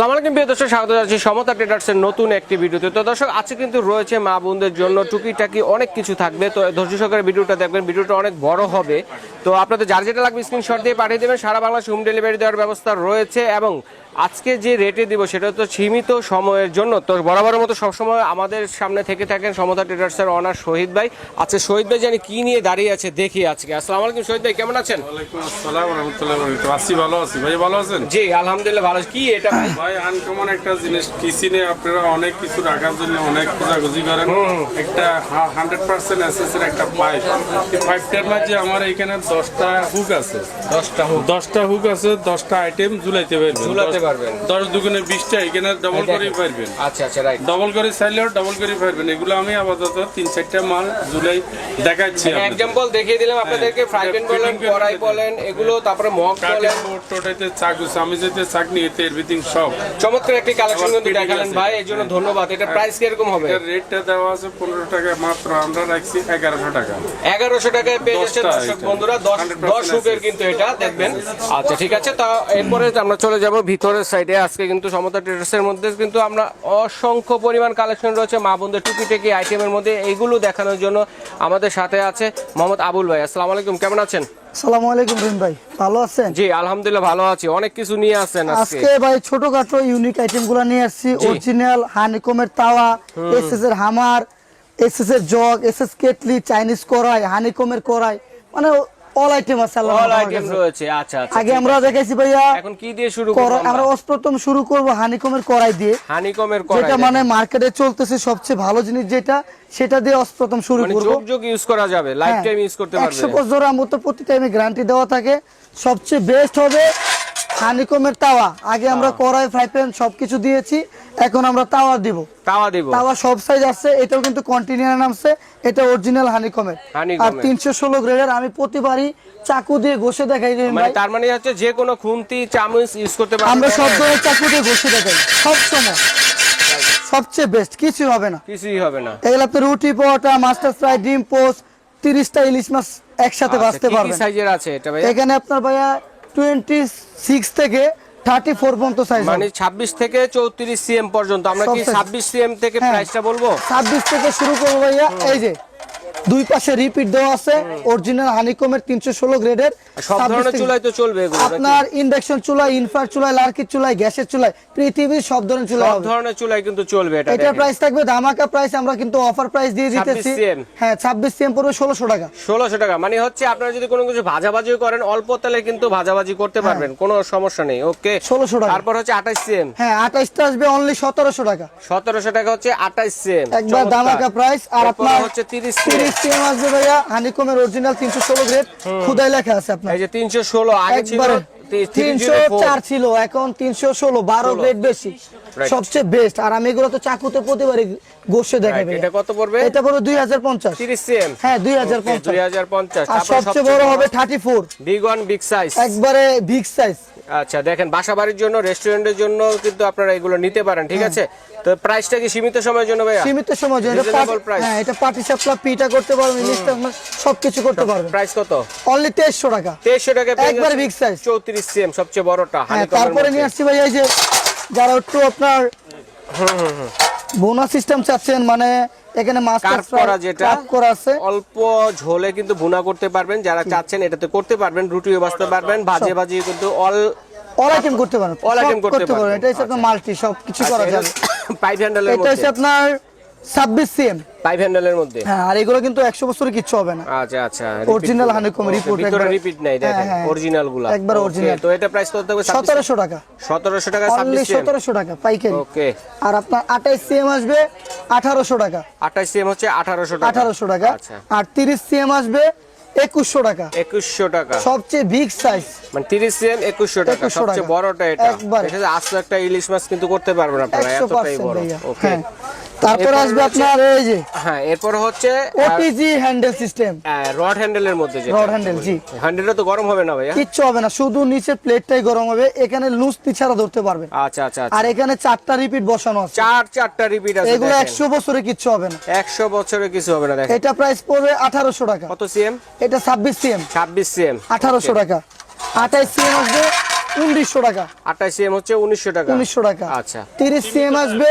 আসসালামু আলাইকুম, প্রিয় দর্শক, স্বাগত জানাচ্ছি সমতা ট্রেডার্সের নতুন একটি ভিডিওতে। তো দর্শক, আজকে কিন্তু রয়েছে মা বোনদের জন্য টুকিটাকি অনেক কিছু থাকবে। তো ধৈর্য সহকারে ভিডিওটা দেখবেন, ভিডিওটা অনেক বড় হবে। তো আপনাদের যার যেটা লাগবে স্ক্রিনশট দিয়ে পাঠিয়ে দেবেন। সারা বাংলাদেশ হোম ডেলিভারি দেওয়ার ব্যবস্থা রয়েছে এবং আজকে যে রেটে দিব সেটা তো সীমিত সময়ের জন্য। তো বরাবর মতো সবসময় আমাদের সামনে থেকে থাকেন সমতা ট্রেডার্সের অনার শহীদ ভাই। আচ্ছা শহীদ ভাই জানি কি নিয়ে দাঁড়িয়ে আছে দেখি আজকে। আসসালামু আলাইকুম শহীদ ভাই কেমন আছেন। আছি ভালো আছি। ভাই ভালো আছেন? জি আলহামদুলিল্লাহ ভালো কি এটা ভাই? আনকমন একটা জিনিস কিচেনে আপনারা অনেক কিছু রাখার জন্য অনেক খোঁজাখুঁজি করেন। একটা হান্ড্রেড পার্সেন্ট এসএস এর একটা পাইপ এই পাইপটার মাঝে আমার এখানে দশটা হুক আছে। দশটা হোক দশটা হুক আছে দশটা আইটেম ঝুলাইতে পারবেন। পারবেন। দশ দুগুণে বিশটা এখানে ডবল করে পারবেন। আচ্ছা আচ্ছা রাইট ডবল করে চাইলেও ডবল করে পারবেন। এগুলো আমি আপাতত তিন চারটা মাল ঝুলাই দেখাচ্ছি। এক্সাম্পল দেখিয়ে দিলাম আপনাদেরকে ফ্রাই প্যান বলেন কড়াই বলেন এগুলো তারপরে মগ বলেন। টোটাইতে চাকু চাকনি এতে এভরিথিং সব। চমৎকার একটি কালেকশন কিন্তু দেখালেন ভাই এর জন্য ধন্যবাদ। এটা প্রাইস হবে? রেটটা দেওয়া আছে পনেরো টাকা মাত্র আমরা রাখছি এগারোশো টাকা। এগারোশো টাকায় পেয়ে যাচ্ছে দর্শক বন্ধুরা দশ 100% দশ হুকের কিন্তু এটা দেখবেন। আচ্ছা ঠিক আছে তা এরপরে আমরা চলে যাব ভিতরের সাইডে আজকে কিন্তু সমতা ট্রেডার্সের মধ্যে কিন্তু আমরা অসংখ্য পরিমাণ কালেকশন রয়েছে। মা বোনদের টুকি টেকি আইটেমের মধ্যে এইগুলো দেখানোর জন্য আমাদের সাথে আছে মোহাম্মদ আবুল ভাই। আসসালামু আলাইকুম কেমন আছেন? সালামু আলাইকুম রহিম ভাই ভালো আছেন? জি আলহামদুলিল্লাহ ভালো আছি। অনেক কিছু নিয়ে আসছেন আজকে। আজকে ভাই ছোটখাটো ইউনিক আইটেমগুলা নিয়ে আসছি। অরিজিনাল হানিকমের তাওয়া এসএস এর হামার এসএস এর জগ এসএস কেটলি চাইনিজ কড়াই হানিকমের কড়াই। মানে অল আইটেম আছে অল আইটেম রয়েছে আচ্ছা আচ্ছা আগে আমরা দেখাইছি ভাইয়া এখন কি দিয়ে শুরু করব আমরা প্রথম শুরু করব হানিকমের কড়াই দিয়ে। হানিকমের কড়াই যেটা মানে মার্কেটে চলতেছে সবচেয়ে ভালো জিনিস যেটা সেটা দিয়ে প্রথম শুরু মানে করব। যোগ যোগ ইউজ করা যাবে লাইফ টাইম ইউজ করতে পারবে। 100 বছর আমরা তো প্রতি টাইমে গ্যারান্টি দেওয়া থাকে। সবচেয়ে বেস্ট হবে হানিকমের তাওয়া। আগে আমরা কড়াই ফ্রাই প্যান সবকিছু দিয়েছি এখন আমরা তাওয়া দিব। তাওয়া দিব। তাওয়া সব সাইজ আছে এটাও কিন্তু কন্টিনিউয়ার নামছে এটা অরিজিনাল হানিকমের। আর তিনশো ষোলো গ্রেডের আমি প্রতিবারই চাকু দিয়ে ঘষে দেখাই রহিম মানে তার মানে হচ্ছে যে কোনো খুন্তি চামচ ইউজ করতে পারবে। আমরা সব ধরনের চাকু দিয়ে ঘষে দেখাই সব সময়। সবচেয়ে বেস্ট কিছু হবে না। কিছুই হবে না। এগুলো আপনি রুটি পরোটা মাস্টার ফ্রাই ডিম পোস্ট তিরিশটা ইলিশ মাছ একসাথে আচ্ছা, বাঁচতে কি কি সাইজের আছে এটা ভাই এখানে আপনার ভাইয়া টোয়েন্টি সিক্স থেকে থার্টি ফোর পর্যন্ত সাইজ মানে 26 থেকে 34 সিএম পর্যন্ত। আমরা কি ছাব্বিশ size। 26 সিএম থেকে হ্যাঁ। প্রাইসটা বলব? ছাব্বিশ থেকে শুরু করব ভাইয়া। এই যে দুই পাশে রিপিট দেওয়া আছে অরিজিনাল হানিকমের তিনশো ষোলো গ্রেডের তো চলবে আপনার ইন্ডাকশন চুলায় ইনফার চুলায় লার্কির চুলায় গ্যাসের চুলায় পৃথিবীর সব ধরনের চুলা সব ধরনের চুলাই কিন্তু চলবে এটা প্রাইস থাকবে ধামাকা প্রাইস আমরা কিন্তু অফার প্রাইস দিয়ে দিতেছি। হ্যাঁ ছাব্বিশ সিএম পড়বে ষোলোশো টাকা। 1600 টাকা মানে হচ্ছে আপনারা যদি কোনো কিছু ভাজাভাজিও করেন অল্প তেলে কিন্তু ভাজাভাজি করতে পারবেন কোনো সমস্যা নেই ওকে 1600 টাকা। তারপর হচ্ছে 28 সিএম হ্যাঁ আঠাইশটা আসবে অনলি সতেরোশো টাকা। 1700 টাকা হচ্ছে 28 সিএম একবার দামাকা প্রাইস আর আপনার হচ্ছে 30 সিএম তিরিশ সিএম ভাইয়া হানিকমের অরিজিনাল তিনশো ষোলো গ্রেড খুদাই লেখা আছে আপনার। এই যে 316 আগে ছিল 304 ছিল এখন তিনশো ষোলো বারো গ্রেড বেশি। সবচেয়ে বেস্ট আর আমি এগুলো তো চাকুতে প্রতিবারই গোসে দেখাবে এটা কত পড়বে? এটা পড়বে দুই হাজার পঞ্চাশ। 30 সিএম হ্যাঁ 2050 আর সবচেয়ে বড় হবে thirty four big one big size একবারে বিগ সাইজ আচ্ছা দেখেন বাসা বাড়ির জন্য রেস্টুরেন্টের জন্য কিন্তু আপনারা এগুলো নিতে পারেন ঠিক আছে? তো প্রাইসটা কি সীমিত সময়ের জন্য ভাইয়া? সীমিত সময়ের জন্য. হ্যাঁ এটা পাটি সাপলা পিটা করতে পারবেন ইলিশ মাছ সবকিছু করতে পারবেন। প্রাইস কত? অনলি তেইশশো টাকা। তেইশশো টাকা একবার বিগ সাইজ 34 সিএম সবচেয়ে বড়টা হ্যাঁ তারপরে। নিয়ে আসছি ভাই এই যে যারা একটু আপনার বোনা সিস্টেম চাচ্ছেন মানে এখানে মাছ করা যেটা। করা আছে। অল্প ঝোলে কিন্তু ভুনা করতে পারবেন যারা চাচ্ছেন এটাতে করতে পারবেন রুটিও বাজতে পারবেন ভাজে ভাজি কিন্তু অল অল আইটেম করতে পারবেন অল আইটেম করতে পারেন পারবেন। এটা হচ্ছে আপনার মাল্টি সব কিছু করা যাবে। পাইপ হ্যান্ডেলের এটা হচ্ছে আপনার ছাব্বিশ সিএম পাইপ হ্যান্ডেলের মধ্যে? হ্যাঁ আর এগুলো কিন্তু একশো বছরের কিচ্ছু হবে না। আচ্ছা আচ্ছা ভিতরে একবার- রিপিট নাই দেখেন হ্যাঁ, হ্যাঁ। অরিজিনালগুলা একবার original। তো এটা প্রাইস কত থাকবে সতেরোশো টাকা। 1700 টাকা অনলি 26 সতেরোশো টাকা পাইকারি। ওকে আর আপনার আঠাইশ সিএম আসবে আঠারোশো টাকা। 28 সিএম হচ্ছে 1800 টাকা। আঠারোশো টাকা। আচ্ছা। আর তিরিশ সিএম আসবে একুশশো টাকা। 2100 টাকা। সবচেয়ে বিগ সাইজ মানে 30 সিএম 2100 টাকা 2100 সবচেয়ে বড়টা এটা। আস্ত একটা ইলিশ মাছ কিন্তু করতে পারবেন আপনারা এতটাই বড়। ওকে হ্যাঁ। তারপরে আসবে আপনার এই যে হ্যাঁ এরপর হচ্ছে ওটিজি হ্যান্ডেল সিস্টেম রড হ্যান্ডেলের মধ্যে যেটা রড হ্যান্ডেল জি। হ্যান্ডেলটা তো গরম হবে না ভাইয়া? কিচ্ছু হবে না শুধু নিচের প্লেটটাই গরম হবে এখানে ছাড়া ধরতে পারবেন আচ্ছা আচ্ছা আচ্ছা। আর এখানে চারটা রিপিট বসানো আছে। চার চারটা রিপিট আছে এগুলো দেখেন। একশো বছরে কিচ্ছু হবে না। 100 বছরে কিছু হবে না দেখেন। এটা প্রাইস পড়বে আঠারোশো টাকা। কত সিএম এটা ছাব্বিশ সিএম 26 সিএম আঠারোশো টাকা। আঠাইশ সিএম আসবে। উনিশশো টাকা। আঠাশ হচ্ছে উনিশশো টাকা। উনিশশো টাকা। আচ্ছা। তিরিশ সিএম আসবে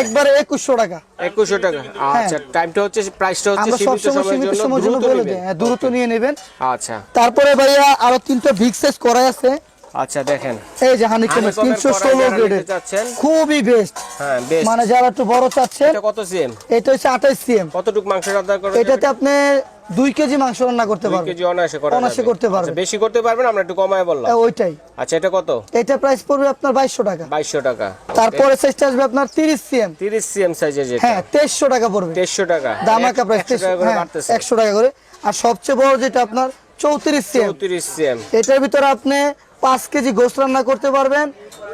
একবারে একুশশো টাকা। একুশশো টাকা। আচ্ছা টাইমটা হচ্ছে প্রাইসটা হচ্ছে আমরা সীমিত সবসময় সময়ের সীমিত সময়ের জন্য বলে নেবেন। হ্যাঁ দ্রুত নিয়ে নেবেন। আচ্ছা। তারপরে ভাইয়া আরও তিনটা বিগ সাইজ করাই আছে। আচ্ছা দেখেন। এই যে ষোলো যারা গ্রেডের চাচ্ছেন। খুবই বেস্ট হ্যাঁ বেশ মানে যারা একটু বড় চাচ্ছেন এটা কত সিএম? এটা হচ্ছে আঠাইশ সিএম। কতটুকু মাংস রান্না এটাতে আপনি দুই কেজি মাংস রান্না করতে পারবেন। কেজি অনায়াসে করা অনায়াসে যাবে। করতে পারবেন। আচ্ছা, বেশি করতে পারবেন আমরা একটু কমায় বললাম। হ্যাঁ, ওইটাই। আচ্ছা এটা কত? এটা প্রাইস পড়বে আপনার বাইশশো টাকা। বাইশশো টাকা। তারপরে সাইজটা আসবে আপনার তিরিশ সিএম। তিরিশ সিএম সাইজের যেটা। হ্যাঁ তেইশশো টাকা পড়বে। দেড়শো টাকা। দামাকা প্রাইস একশো টাকা করে হ্যাঁ টাকা করে। আর সবচেয়ে বড় যেটা আপনার চৌত্রিশ সিএম। চৌত্রিশ সিএম। এটার ভিতরে আপনি পাঁচ কেজি গোস্ত রান্না করতে পারবেন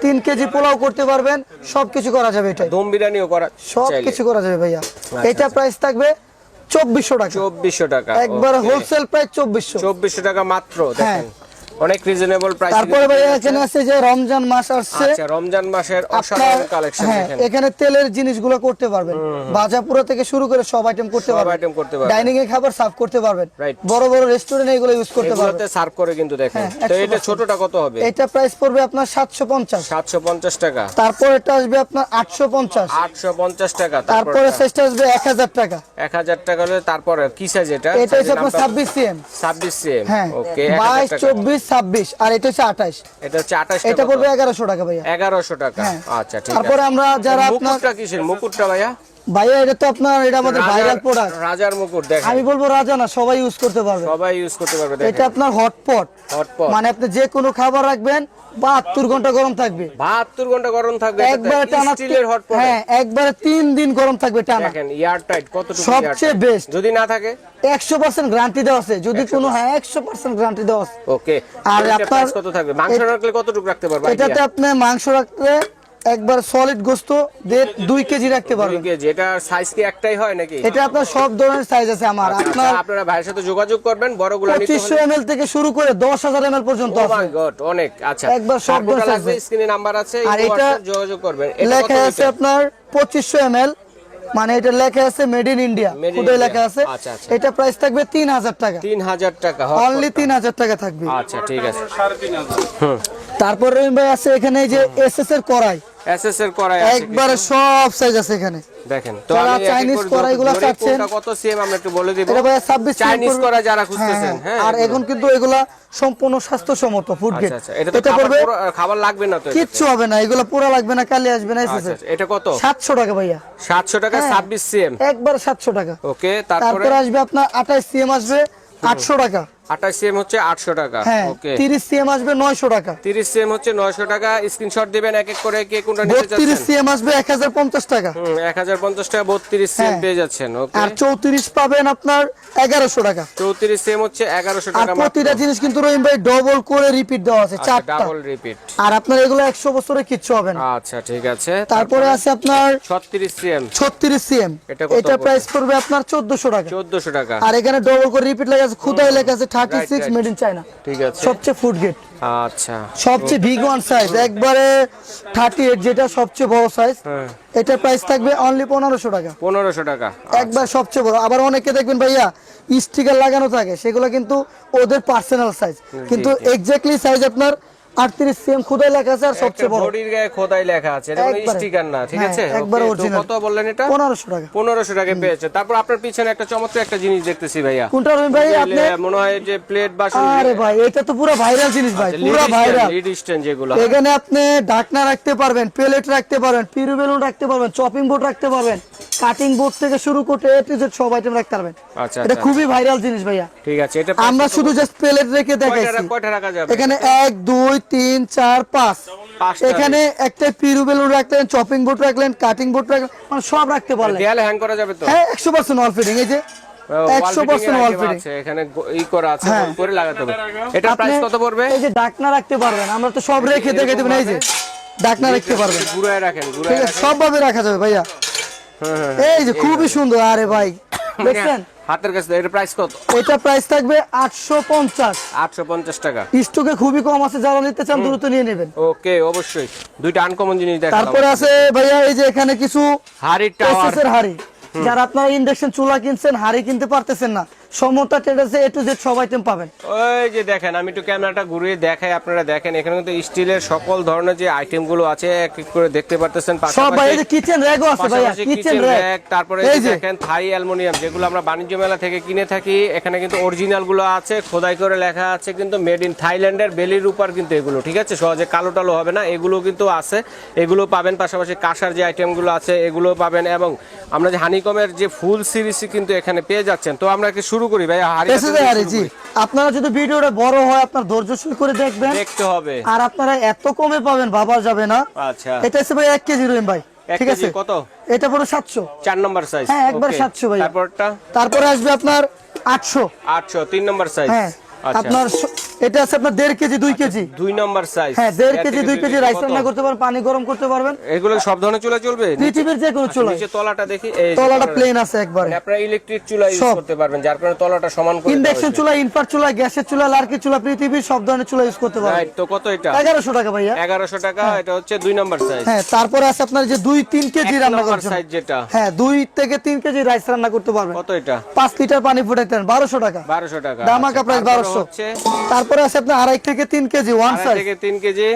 তিন কেজি পোলাও করতে পারবেন সবকিছু করা যাবে এটা দম বিরিয়ানিও করা সবকিছু কিছু করা যাবে ভাইয়া। আচ্ছা, এটা প্রাইস থাকবে চব্বিশশো টাকা। চব্বিশশো টাকা একবার হোলসেল প্রাইস চব্বিশশো। চব্বিশশো টাকা মাত্র হ্যাঁ। অনেক রিজনেবল প্রাইস তারপরে ভাইয়া এখানে আছে। যে রমজান মাস আসছে। আচ্ছা রমজান মাসের অসাধারণ কালেকশন হ্যাঁ দেখেন। এখানে তেলের জিনিসগুলো করতে পারবেন। থেকে শুরু করে সব আইটেম করতে পারবেন। item করতে পারবেন। ডাইনিং এ খাবার সার্ভ করতে পারবেন। বড় বড় রেস্টুরেন্টে এগুলো ইউজ করতে পারবেন। এগুলোতে সার্ভ করে কিন্তু দেখেন। হ্যাঁ, তো এটা ছোটটা কত হবে? এটা প্রাইস পড়বে আপনার সাতশো পঞ্চাশ। সাতশো পঞ্চাশ টাকা। তারপর এটা আসবে আপনার আটশো পঞ্চাশ। আটশো পঞ্চাশ টাকা তারপরে সাইজটা আসবে এক হাজার টাকা। এক হাজার টাকা হলে তারপরে কি সাইজ এটা? এটা হচ্ছে আপনার ছাব্বিশ সিএম ছাব্বিশ সিএম ওকে বাইশ চব্বিশ ছাব্বিশ আর এটা হচ্ছে আঠাশ। এটা হচ্ছে আঠাশ এটা পড়বে এগারোশো টাকা ভাইয়া। এগারোশো টাকা হ্যাঁ। আচ্ছা তারপরে আমরা যারা মুকুটটা কিসের? মুকুটটা ভাইয়া? ভাইয়া এটা তো আপনার এটা আমাদের ভাইরাল প্রোডাক্ট রাজার মুকুট দেখেন। আমি বলব রাজা না সবাই ইউজ করতে পারবে। সবাই ইউজ করতে পারবে এটা আপনার হটপট হটপট মানে আপনি যে কোনো খাবার রাখবেন বাহাত্তর ঘণ্টা গরম থাকবে। বাহাত্তর ঘণ্টা গরম থাকবে একবার টানা স্টিলের হটপট হ্যাঁ একবারে দিন গরম থাকবে টানা। দেখেন এয়ার টাইট কতটুকু সবচেয়ে best। যদি না থাকে? একশো পার্সেন্ট গ্যারান্টি দেওয়া আছে। যদি কোনো হ্যাঁ একশো পার্সেন্ট গ্যারান্টি দেওয়া আছে। ওকে আর আর আপনার- আপনার কত থাকবে? মাংস রাখলে কতটুকু রাখতে পারবে? এটাতে আপনি মাংস রাখলে একবার সলিড গোস্ত দুই কেজি রাখতে পারবেন। কেজি এটা সাইজ কি একটাই হয় নাকি? এটা আপনার সব ধরনের সাইজ আছে আমার। আপনার আচ্ছা, আপনারা ভাইয়ের সাথে যোগাযোগ করবেন হলে। এম থেকে শুরু করে দশ হাজার এম পর্যন্ত আছে। মাই গড অনেক আচ্ছা। একবার সব ধরনের স্ক্রিনে নাম্বার আছে আর এটা যোগাযোগ করবেন। লেখা আছে আপনার পঁচিশশো এম মানে এটা লেখা আছে মেড ইন ইন্ডিয়া খুদে লেখা আছে। আচ্ছা, আচ্ছা। এটা প্রাইস থাকবে তিন হাজার টাকা। তিন হাজার টাকা অনলি তিন হাজার টাকা থাকবে। আচ্ছা ঠিক আছে। তারপর রহিম ভাই আছে এখানে এই যে এস এস এর কড়াই। এসএস এর করাই আছে একবারে সব সাইজ আছে এখানে। দেখেন তো আমি ধরি, চাচ্ছেন, কত সিএম আমরা একটু বলে দিব। এটা ভাই ছাব্বিশ চাইনিজ করা যারা খুঁজতেছেন হ্যাঁ আর এখন কিন্তু এগুলা সম্পূর্ণ স্বাস্থ্যসম্মত ফুড গেট আচ্ছা আচ্ছা এটা তো খাবার লাগবে না তো কিচ্ছু হবে না এগুলো পুরো লাগবে না কালি আসবে না আচ্ছা এটা কত? সাতশো টাকা ভাইয়া। সাতশো টাকা হ্যাঁ। ছাব্বিশ সিএম একবার সাতশো টাকা। ওকে তারপরে? আসবে আপনার আঠাশ সিএম আসবে আটশো টাকা। আঠাশ সিএম হচ্ছে আটশো টাকা। হ্যাঁ ওকে। তিরিশ সিএম আসবে নয়শো টাকা। তিরিশ সিএম হচ্ছে নয়শো টাকা। স্ক্রিনশট দিবেন এক এক করে কে কোনটা নিতে বত্রিশ চাচ্ছেন? সিএম আসবে এক হাজার পঞ্চাশ টাকা। হুম এক হাজার পঞ্চাশ টাকা বত্রিশ সিএম হ্যাঁ। পেয়ে যাচ্ছেন ওকে। আর চৌত্রিশ পাবেন আপনার এগারোশো টাকা। চৌত্রিশ সিএম হচ্ছে এগারোশো আর প্রতিটা জিনিস কিন্তু রহিম ভাই ডবল করে রিপিট দেওয়া আছে চারটা। ডাবল রিপিট আর আপনার এগুলো একশো বছরে কিচ্ছু হবে না। আচ্ছা ঠিক আছে। তারপরে আছে আপনার ছত্রিশ সিএম। ছত্রিশ সিএম। এটা? প্রাইস পড়বে? আপনার চোদ্দশো টাকা। চোদ্দশো টাকা। আর এখানে ডবল করে রিপিট লেখা আছে খুদাই লেখা আছে thirty Right, six right. Made in China ঠিক আছে। সবচেয়ে ফুড গেট আচ্ছা। সবচেয়ে বিগ ওয়ান সাইজ একবারে থার্টি এইট যেটা সবচেয়ে বড় সাইজ এটা প্রাইস থাকবে অনলি পনেরোশো টাকা। 1500 টাকা। একবার সবচেয়ে বড়। আবার অনেকে দেখবেন ভাইয়া স্টিকার লাগানো থাকে। সেগুলো কিন্তু ওদের পার্সোনাল সাইজ কিন্তু এক্স্যাক্টলি সাইজ আপনার আটত্রিশ সিএম খুদাই লেখা আছে আর সবচেয়ে বড়। বডির গায়ে খোদাই লেখা আছে এটা কোনো স্টিকার না ঠিক আছে? একবারে Okay, কত বললেন এটা? পনেরোশো টাকা। পনেরোশো টাকা পেয়েছে। তারপর আপনার পিছনে একটা চমৎকার একটা জিনিস দেখতেছি ভাইয়া। কোনটা রহিম ভাই? আপনি মনে হয় যে প্লেট বাসন আরে ভাই এটা তো পুরো ভাইরাল জিনিস ভাই পুরো ভাইরাল লিড স্ট্যান্ড যেগুলো। এখানে আপনি ঢাকনা রাখতে পারবেন প্লেট রাখতে পারবেন পিরু বেলুন রাখতে পারবেন চপিং বোর্ড রাখতে পারবেন কাটিং বোর্ড থেকে শুরু করে এ টু জেড সব আইটেম রাখতে পারবেন। আচ্ছা এটা আচ্ছা খুবই ভাইরাল জিনিস ভাইয়া। ঠিক আছে এটা আমরা শুধু জাস্ট প্লেট রেখে দেখাইছি। কয়টা রাখা যাবে? এখানে এক দুই তিন চার পাঁচ। এখানে একটা পিরু বেলুন রাখলেন চপিং বোর্ড রাখলেন কাটিং বোর্ড রাখলেন মানে সব রাখতে পারলেন। দেয়ালে হ্যাং করা যাবে তো? হ্যাঁ একশো পার্সেন্ট অল ফিটিং এই যে Wall একশো fitting পার্সেন্ট এর অল item ফিটিং আছে, এখানে ই করা আছে হ্যাঁ। লাগাতে হবে। এটা প্রাইস কত পড়বে? এই যে ডাকনা রাখতে পারবেন আমরা তো সব রেখে দেখে দেবেন এই যে ডাকনা রাখতে পারবেন। ঘুরায় রাখেন ঘুরায় আছে সব ভাবে রাখা যাবে ভাইয়া। হ্যাঁ, হ্যাঁ, এই যে খুবই সুন্দর আরে ভাই দেখছেন? হাতের কাছে এর প্রাইস কত? এটা প্রাইস থাকবে আটশো পঞ্চাশ। আটশো পঞ্চাশ টাকা। স্টকে খুবই কম আছে যারা নিতে চান দ্রুত নিয়ে নেবেন। ওকে অবশ্যই। দুইটা আনকমন জিনিস দেখা তারপরে আছে ভাইয়া এই যে এখানে কিছু হাড়ি টাওয়ার হাড়ি। যারা আপনারা ইন্ডাকশন চুলা কিনছেন হাড়ি কিনতে পারতেছেন না সমতা ট্রেডার্সে এ টু জেড সব আইটেম পাবেন। ওই যে দেখেন আমি একটু ক্যামেরাটা ঘুরিয়ে দেখাই আপনারা দেখেন এখানে কিন্তু স্টিলের সকল ধরনের যে আইটেমগুলো আছে এক এক করে দেখতে পারতেছেন। সব ভাই এই যে কিচেন র্যাগও আছে পাশাপাশি কিচেন র্যাগ তারপরে এই দেখেন থাই অ্যালুমিনিয়াম যেগুলো আমরা বাণিজ্য মেলা থেকে কিনে থাকি এখানে কিন্তু অরিজিনালগুলো আছে খোদাই করে লেখা আছে কিন্তু মেড ইন থাইল্যান্ডের বেলির উপর কিন্তু এগুলো ঠিক আছে? সহজে কালো টালো হবে না এগুলো কিন্তু আছে এগুলো পাবেন পাশাপাশি কাঁসার যে আইটেমগুলো আছে এগুলো পাবেন এবং আমরা যে হানিকমের যে ফুল সিরিজ কিন্তু এখানে পেয়ে যাচ্ছেন। তো আমরা কি শুরু করি ভাই হাড়ি জি। আপনারা যদি ভিডিওটা বড় হয় আপনার ধৈর্যশীল করে দেখবেন। দেখতে হবে। আর আপনারা এত কমে পাবেন ভাবা যাবে না। আচ্ছা। এটা হচ্ছে ভাই এক কেজি রহিম ভাই ঠিক আছে? কত? এটা পুরো সাতশো। চার নম্বর সাইজ হ্যাঁ, একবার 700 ভাই তারপরটা? তারপরে আসবে আপনার আটশো। আটশো তিন নম্বর সাইজ হ্যাঁ আচ্ছা। আপনার এটা আছে আপনার দেড় কেজি দুই কেজি। দুই নম্বর সাইজ হ্যাঁ দেড় কেজি দুই কেজি রাইস রান্না করতে পারবেন পানি গরম করতে পারবেন। এগুলো সব ধরনের চুলা চলবে? পৃথিবীর যে কোনো চুলা নিচে তলাটা দেখি এই তলাটা। প্লেন আছে একবারে। মানে আপনারা ইলেকট্রিক চুলা ইউজ করতে পারবেন যার কারণে তলাটা সমান করে ইন্ডাকশন চুলা ইনফার চুলা গ্যাসের চুলা লার্কি চুলা পৃথিবীর সব ধরনের চুলা ইউজ করতে পারবেন। রাইট তো কত এটা? এগারোশো টাকা ভাইয়া। এগারোশো টাকা এটা হচ্ছে দুই নম্বর সাইজ হ্যাঁ তারপরে আছে আপনার যে দুই তিন কেজি রান্না করছেন। সাইজ যেটা। হ্যাঁ দুই থেকে তিন কেজি রাইস রান্না করতে পারবেন। কত এটা? পাঁচ লিটার পানি ফুটাইতেন বারোশো টাকা। বারোশো টাকা। দামাকা আচ্ছা, প্রাইস তারপরে বারোশো। হচ্ছে? তারপরে আছে আপনার আড়াই থেকে তিন কেজি ওয়ান সাইজ থেকে তিন কেজি।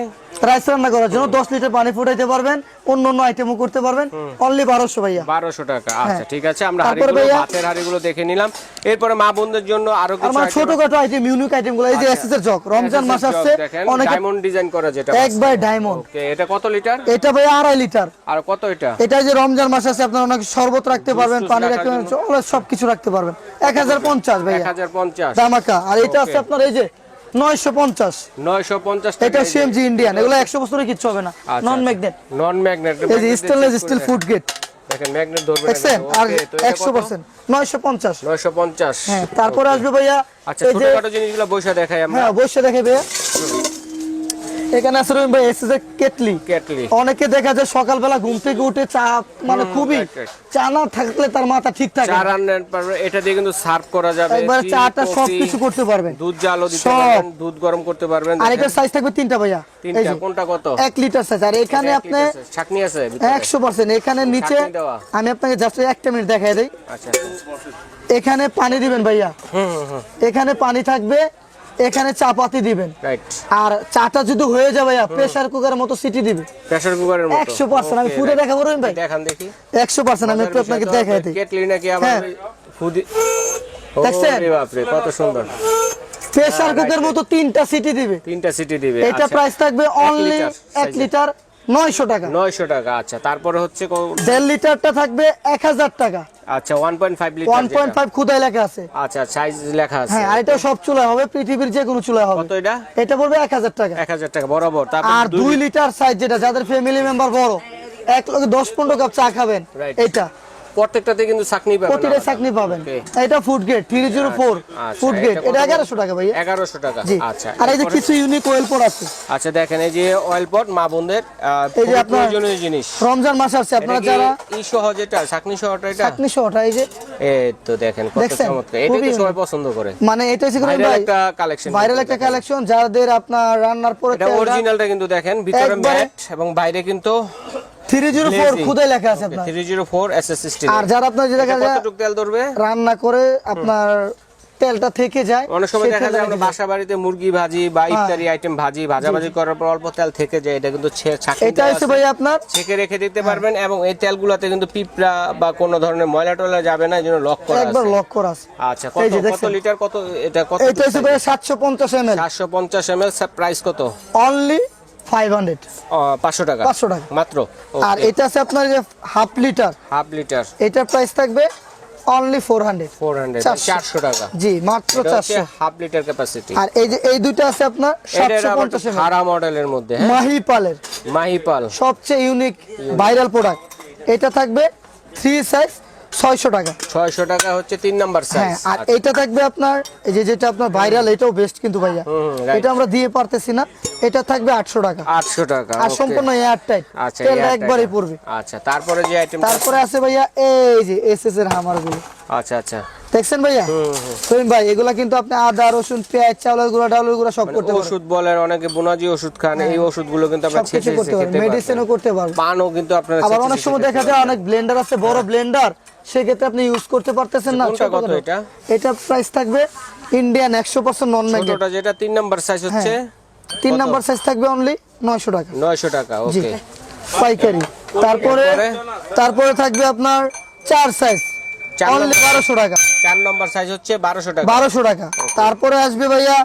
রাইস রান্না করার জন্য দশ লিটার পানি ফুটাইতে পারবেন অন্য অন্য আইটেমও করতে পারবেন। অনলি বারোশো ভাইয়া। বারোশো টাকা আচ্ছা ঠিক আছে আমরা হ্যাঁ। হাড়িগুলো ভাইয়া- ভাতের দেখে নিলাম। এরপরে মা বোনদের জন্য আরও কিছু আমার ছোটখাটো আইটেম ইউনিক আইটেমগুলো এই যে এসএস এর জগ রমজান মাস আসছে অনেক ডায়মন্ড ডিজাইন করা যেটা একবার ডায়মন্ড ওকে এটা কত লিটার? এটা ভাই আড়াই লিটার। আর কত এটা? এটা যে রমজান মাস আছে আপনার অনেক শরবত রাখতে পারবেন পানি রাখতে পারবেন। সব কিছু রাখতে পারবেন। এক হাজার পঞ্চাশ এক হাজার পঞ্চাশ। দামাকা। আর এটা আছে আপনার এই যে নয়শো পঞ্চাশ। নয়শো পঞ্চাশ এটা সিএমজি ইন্ডিয়ান এগুলো একশো বছরের কিছু হবে না। নন ম্যাগনেট নন ম্যাগনেট এই যে স্টেনলেস স্টিল ফুড গেট দেখেন ম্যাগনেট ধরবে আর একশো পার্সেন্ট। নয়শো পঞ্চাশ। নয়শো পঞ্চাশ। হ্যাঁ তারপরে আসবে ভাইয়া আচ্ছা ছোটখাটো জিনিসগুলো বইসা দেখাই আমরা। হ্যাঁ দেখে ভাইয়া। এখানে আছে রহিম ভাই এর কেটলি। কেটলি। অনেকে দেখা যায় সকালবেলা ঘুম থেকে উঠে চা মানে খুবই. চা না থাকলে তার মাথা ঠিক থাকে চা না। রান্নার পর- এটা দিয়ে কিন্তু সার্ভ করা যাবে একবারে চাটা coffee, সবকিছু করতে পারবেন। দুধ জালও দিতে পারবেন দুধ গরম করতে পারবেন আর এটার সাইজ থাকবে তিনটা ভাইয়া। তিনটা কোনটা কত? এক লিটার সাইজ আর এখানে আপনি। ছাঁকনি আছে ভিতরে? একশো পার্সেন্ট এখানে নিচে আমি আপনাকে জাস্ট একটা মিনিট দেখাই দিই। আচ্ছা এখানে পানি দিবেন ভাইয়া। এখানে পানি থাকবে এখানে চা পাতি দিবেন আর চাটা যদি হয়ে যাবে প্রেসার কুকারের মতো সিটি দিবে। প্রেসার কুকারের মতো। একশো পার্সেন্ট আমি Okay, ফুটে. দেখাবো রহিম ভাই। দেখান দেখি। একশো পার্সেন্ট আমি একটু আপনাকে দেখাই দিই। কেটলি নাকি আবার হ্যাঁ। ফুদি দেখছেন? বাপ রে কত সুন্দর। প্রেসার কুকার মতো তিনটা সিটি দিবে। তিনটা সিটি দিবে এটা আচ্ছা। প্রাইস থাকবে অনলি লিটার এক লিটার নয়শো টাকা। নয়শো টাকা আচ্ছা। তারপরে হচ্ছে কো- দেড় লিটারটা থাকবে এক হাজার টাকা। আচ্ছা one point five litre one point five খুদাই লেখা আছে। আচ্ছা সাইজ লেখা আছে। হ্যাঁ আর এটা সব চুলা হবে পৃথিবীর যে কোনো চুলা হবে। কত এটা? এটা পড়বে এক হাজার টাকা। এক হাজার টাকা বরাবর। তারপর আর দুই লিটার সাইজ যেটা যাদের ফ্যামিলি মেম্বার বড় এক লোকে দশ পনেরো কাপ চা খাবেন এটা। প্রত্যেকটাতে কিন্তু চাকনি পাবেন প্রতিটা চাকনি পাবেন। এটা food grade three zero four আচ্ছা, ফুড এটা গেট এটা করে? এগারোশো টাকা ভাইয়া। এগারোশো টাকা। আচ্ছা আর এই যে কিছু ইউনিক পট আছে। আচ্ছা দেখেন এই যে অয়েল পট মা বোনদের এই যে আপনার- প্রয়োজনীয় জিনিস। রমজান মাস আসছে আপনারা যারা ই সহ যেটা চাকনি সহটা এটা? চাকনি সহটা এই যে এই তো দেখেন কত চমৎকার। খুবই তো সবাই পছন্দ করে। মানে এটা হচ্ছে ভাই? একটা কালেকশন ভাইরাল একটা কালেকশন যাদের আপনার রান্নার পরে এটা অরিজিনালটা কিন্তু দেখেন ভিতরে ম্যাট এবং বাইরে কিন্তু থ্রি জিরো ফোর glazing। খুদে লেখা আছে আপনার। 304 এসএস স্টিল আর যারা আপনার যে দেখা তেল ধরবে? রান্না করে আপনার তেলটা থেকে যায় অনেক সময় দেখা যায় আমরা বাসা বাড়িতে মুরগি ভাজি বা হ্যাঁ। ইত্যাদি আইটেম ভাজি ভাজাভাজি করার পর অল্প তেল থেকে যায় এটা কিন্তু এটা হচ্ছে ভাই আপনার ছেঁকে রেখে দিতে পারবেন এবং এই তেলগুলোতে কিন্তু পিঁপড়া বা কোনো ধরনের ময়লা টয়লা যাবে না এই জন্য লক করা একবার লক করা আছে। আচ্ছা কত কত লিটার কত এটা কত এটা হচ্ছে ভাই সাতশো পঞ্চাশ এম এল পঞ্চাশ এম এল প্রাইস কত? অনলি ফাইভ হান্ড্রেড পাঁচশো টাকা? 500 টাকা। মাত্র? আর এটা আছে আপনার যে হাফ লিটার হাফ লিটার এটার প্রাইস থাকবে only four hundred four hundred চারশো। চারশো টাকা। জি মাত্র চারশো। হাফ লিটার ক্যাপাসিটি আর এই যে এই দুইটা আছে আপনার খারা মডেলের মধ্যে হ্যাঁ? মাহিপালের। মাহিপাল। সবচেয়ে ইউনিক ভাইরাল প্রোডাক্ট এটা থাকবে থ্রি সাইজ ছয়শো টাকা। ছয়শো টাকা হচ্ছে তিন নাম্বার হ্যাঁ সাইজ আর এটা থাকবে আপনার এই যে যেটা আপনার ভাইরাল এটাও বেস্ট কিন্তু ভাইয়া। এটা আমরা দিয়ে পারতেছি না এটা থাকবে আটশো টাকা। আটশো টাকা আর সম্পূর্ণ এয়ার টাইট আচ্ছা তেলটা একবারই পড়বে। আচ্ছা তারপরে যে আইটেম তারপরে আছে ভাইয়া এই যে এস এস এর হামারগুলো। আচ্ছা আচ্ছা। দেখছেন ভাইয়া? রহিম ভাই এগুলা কিন্তু আপনি আদা রসুন পেঁয়াজ চাউলের গুঁড়া ডাউলের গুঁড়া সব করতে পারবেন। ওষুধ বলেন অনেকে বোনাজি ওষুধ খান এই ওষুধগুলো কিন্তু আপনারা সবকিছু ছেঁচে পারবেন খেতে মেডিসিনও করতে পারবেন। পানও কিন্তু আপনারা আবার অনেক সময় দেখা যায় অনেক ব্লেন্ডার আছে বড় ব্লেন্ডার সেক্ষেত্রে আপনি ইউজ করতে পারতেছেন না। কত এটা? এটা প্রাইস থাকবে ইন্ডিয়ান একশো পার্সেন্ট নন ম্যাগনেট ছোটটা যেটা তিন নাম্বার সাইজ হচ্ছে? তিন কত? নাম্বার সাইজ থাকবে অনলি নয়শো টাকা। নয়শো টাকা ওকে পাইকারি। তারপরে তারপরে থাকবে আপনার চার সাইজ অনলি বারোশো টাকা। চার নম্বর সাইজ হচ্ছে বারোশো টাকা। বারোশো টাকা। তারপরে আসবে ভাইয়া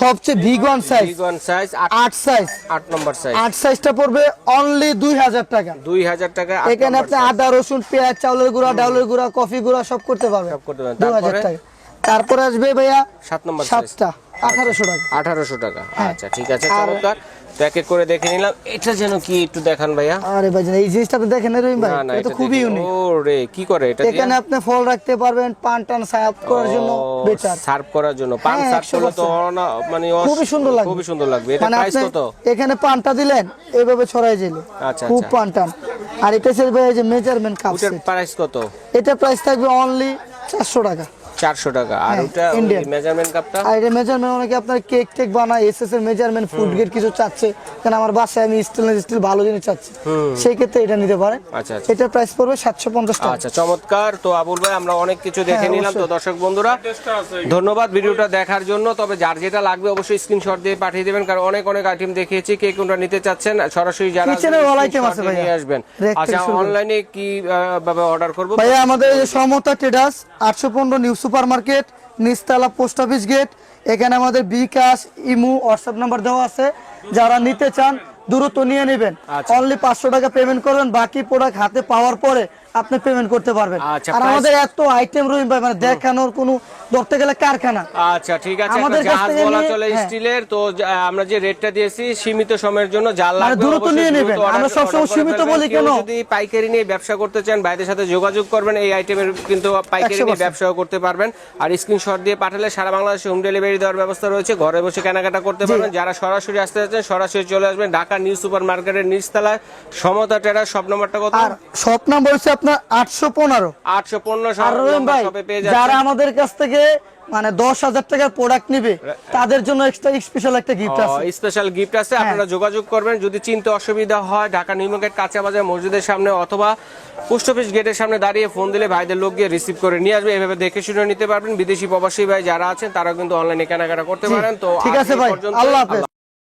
সবচেয়ে big one size big one size আট আট সাইজ আট নম্বর সাইজ আট সাইজটা পড়বে অনলি দুই হাজার টাকা। দুই হাজার টাকা এখানে আপনি আদা রসুন পেঁয়াজ চাউলের গুঁড়া ডাউলের গুঁড়া কফি গুঁড়া সব করতে পারবেন সব করতে পারবেন। দু হাজার তারপরে? টাকা। তারপরে আসবে ভাইয়া সাত নম্বর সাইজ সাতটা আঠারোশো টাকা। আঠারোশো টাকা। আচ্ছা ঠিক আছে হ্যাঁ। চমৎকার। এক করে দেখে নিলাম। এটা যেন কি একটু দেখান ভাইয়া। আরে ভাই এই জিনিসটা আপনি দেখেন রহিম ভাই? এটা তো খুবই ইউনিক ও রে কি করে এটা এখানে আপনি ফল রাখতে পারবেন পান টান সায়াপ করার জন্য বেটার সার্ভ করার জন্য। পান হ্যাঁ, সার্ভ করলে তো মানে খুবই সুন্দর লাগবে। খুবই সুন্দর লাগবে। এটা মানে প্রাইস কত? এখানে পানটা দিলেন এইভাবে ছড়াই দিল আচ্ছা, খুব আচ্ছা। পান টান। আর এটা হচ্ছে ভাই যে মেজারমেন্ট কাপ প্রাইস কত? এটা প্রাইস থাকবে অনলি চারশো টাকা। চারশো টাকা। আর হ্যাঁ, ওটা। মেজারমেন্ট কাপটা আর এটা মেজারমেন্ট অনেকে আপনার কেক টেক বানায় এসএস এর মেজারমেন্ট ফুড গ্রেড কিছু চাচ্ছে। কারণ আমার বাসায় আমি স্টেনলেস স্টিল ভালো জিনিস চাচ্ছি। সেই ক্ষেত্রে এটা নিতে পারেন আচ্ছা, আচ্ছা। এটার প্রাইস পড়বে সাতশো পঞ্চাশ টাকা। আচ্ছা চমৎকার। তো আবুল ভাই আমরা অনেক কিছু দেখে হ্যাঁ, নিলাম। তো দর্শক বন্ধুরা ধন্যবাদ ভিডিওটা দেখার জন্য। তবে যার যেটা লাগবে অবশ্যই স্ক্রিনশট দিয়ে পাঠিয়ে দেবেন। কারণ অনেক অনেক আইটেম দেখিয়েছি। কে কোনটা নিতে চাচ্ছেন সরাসরি যারা item screenshot আছে ভাইয়া। নিয়ে আসবেন। আচ্ছা অনলাইনে কি ভাবে অর্ডার করব? ভাইয়া আমাদের সমতা ট্রেডার্স আটশো পনেরো নিউ সুপার মার্কেট নিস্তালা পোস্ট অফিস গেট এখানে আমাদের বিকাশ ইমু হোয়াটসঅ্যাপ নাম্বার দেওয়া আছে যারা নিতে চান দূরত্ব নিয়ে নেবেন আচ্ছা। অনলি পাঁচশো টাকা পেমেন্ট করবেন বাকি প্রোডাক্ট হাতে পাওয়ার পরে আপনি পেমেন্ট করতে পারবেন। আচ্ছা, আর আমাদের এত আইটেম ভাই মানে দেখানোর কোনো ধরতে গেলে কারখানা। আচ্ছা ঠিক আছে আমাদের কাছ বলা চলে হ্যাঁ। স্টিলের তো আমরা যে রেটটা দিয়েছি সীমিত সময়ের জন্য যা মানে লাগবে দ্রুত নিয়ে নেবেন। আমরা সবসময় order করে সীমিত বলি কেন? যদি পাইকারি নিয়ে ব্যবসা করতে চান ভাইদের সাথে যোগাযোগ করবেন এই আইটেমের কিন্তু পাইকারি নিয়ে 100% ব্যবসাও করতে পারবেন। আর স্ক্রিনশট দিয়ে পাঠালে সারা বাংলাদেশে হোম ডেলিভারি দেওয়ার ব্যবস্থা রয়েছে। ঘরে বসে কেনাকাটা করতে পারবেন। যারা সরাসরি আসতে যাচ্ছেন সরাসরি চলে আসবেন। ঢাকা নিউ সুপার মার্কেটের নিচতলায় সমতা টেরার সব নম্বরটা কত? আর শপ নাম্বার হচ্ছে আপনার আটশো পনেরো। আটশো পনেরো ভাই যারা আমাদের কাছ থেকে মানে দশ হাজার টাকার প্রোডাক্ট নিবে তাদের জন্য এক্সট্রা স্পেশাল একটা গিফট আছে। স্পেশাল গিফট আছে। হ্যাঁ। আপনারা যোগাযোগ করবেন। যদি চিনতে অসুবিধা হয় ঢাকা নিউ মার্কেট কাঁচা বাজার মসজিদের সামনে অথবা পোস্ট অফিস গেটের সামনে দাঁড়িয়ে ফোন দিলে ভাইদের লোক গিয়ে রিসিভ করে নিয়ে আসবে। এভাবে দেখে শুনে নিতে পারবেন। বিদেশি প্রবাসী ভাই যারা আছেন তারা কিন্তু অনলাইনে কেনাকাটা করতে পারেন। তো ঠিক আছে ভাই, আল্লাহ হাফেজ।